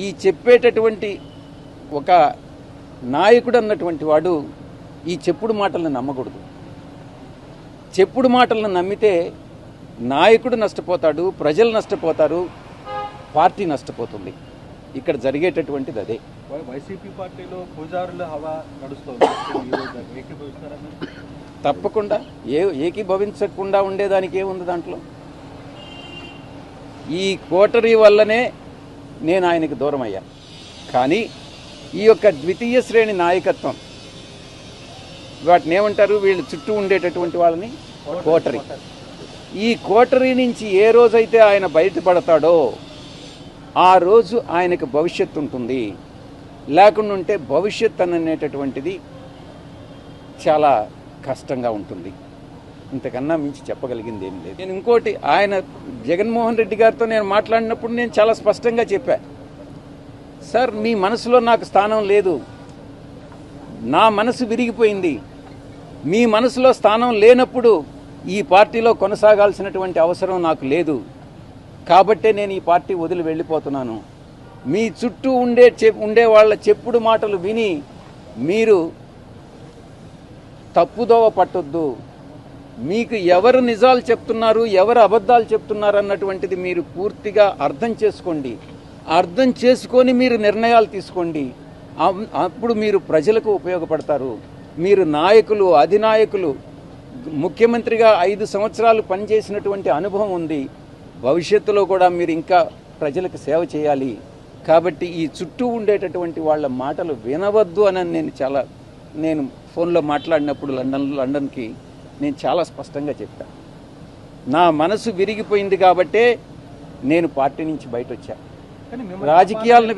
ఈ చెప్పేటటువంటి ఒక నాయకుడు అన్నటువంటి వాడు ఈ చెప్పుడు మాటలను నమ్మకూడదు. చెప్పుడు మాటలను నమ్మితే నాయకుడు నష్టపోతాడు ప్రజలు నష్టపోతారు పార్టీ నష్టపోతుంది. ఇక్కడ జరిగేటటువంటిది అదే. వైసీపీ పార్టీలో పూజారుల హవా నడుస్తోంది? తప్పకుండా. ఏ ఏకీభవించకుండా ఉండేదానికి ఏముంది దాంట్లో? ఈ కోటరీ వల్లనే నేను ఆయనకు దూరం అయ్యాను కానీ ఈ యొక్క ద్వితీయ శ్రేణి నాయకత్వం వాటిని ఏమంటారు వీళ్ళు చుట్టూ ఉండేటటువంటి వాళ్ళని కోటరీ. ఈ కోటరీ నుంచి ఏ రోజైతే ఆయన బయటపడతాడో ఆ రోజు ఆయనకు భవిష్యత్తు ఉంటుంది. లేకుండా ఉంటే భవిష్యత్ అనేటటువంటిది చాలా కష్టంగా ఉంటుంది. ఇంతకన్నా మించి చెప్పగలిగింది ఏం లేదు. నేను ఇంకోటి ఆయన జగన్మోహన్ రెడ్డి గారితో నేను మాట్లాడినప్పుడు నేను చాలా స్పష్టంగా చెప్పా. సార్ మీ మనసులో నాకు స్థానం లేదు. నా మనసు విరిగిపోయింది. మీ మనసులో స్థానం లేనప్పుడు ఈ పార్టీలో కొనసాగాల్సినటువంటి అవసరం నాకు లేదు. కాబట్టే నేను ఈ పార్టీ వదిలి వెళ్ళిపోతున్నాను. మీ చుట్టూ ఉండే ఉండే వాళ్ళ చెప్పుడు మాటలు విని మీరు తప్పుదోవ పట్టొద్దు. మీకు ఎవరు నిజాలు చెప్తున్నారు ఎవరు అబద్ధాలు చెప్తున్నారు అన్నటువంటిది మీరు పూర్తిగా అర్థం చేసుకోండి. అర్థం చేసుకొని మీరు నిర్ణయాలు తీసుకోండి. అప్పుడు మీరు ప్రజలకు ఉపయోగపడతారు. మీరు నాయకులు అధినాయకులు ముఖ్యమంత్రిగా ఐదు సంవత్సరాలు పనిచేసినటువంటి అనుభవం ఉంది. భవిష్యత్తులో కూడా మీరు ఇంకా ప్రజలకు సేవ చేయాలి. కాబట్టి ఈ చుట్టూ ఉండేటటువంటి వాళ్ళ మాటలు వినవద్దు అని నేను చాలా నేను ఫోన్లో మాట్లాడినప్పుడు లండన్ లండన్కి నేను చాలా స్పష్టంగా చెప్పాను నా మనసు విరిగిపోయింది కాబట్టే నేను పార్టీ నుంచి బయట వచ్చా కానీ మిమ్మల్ని రాజకీయాలను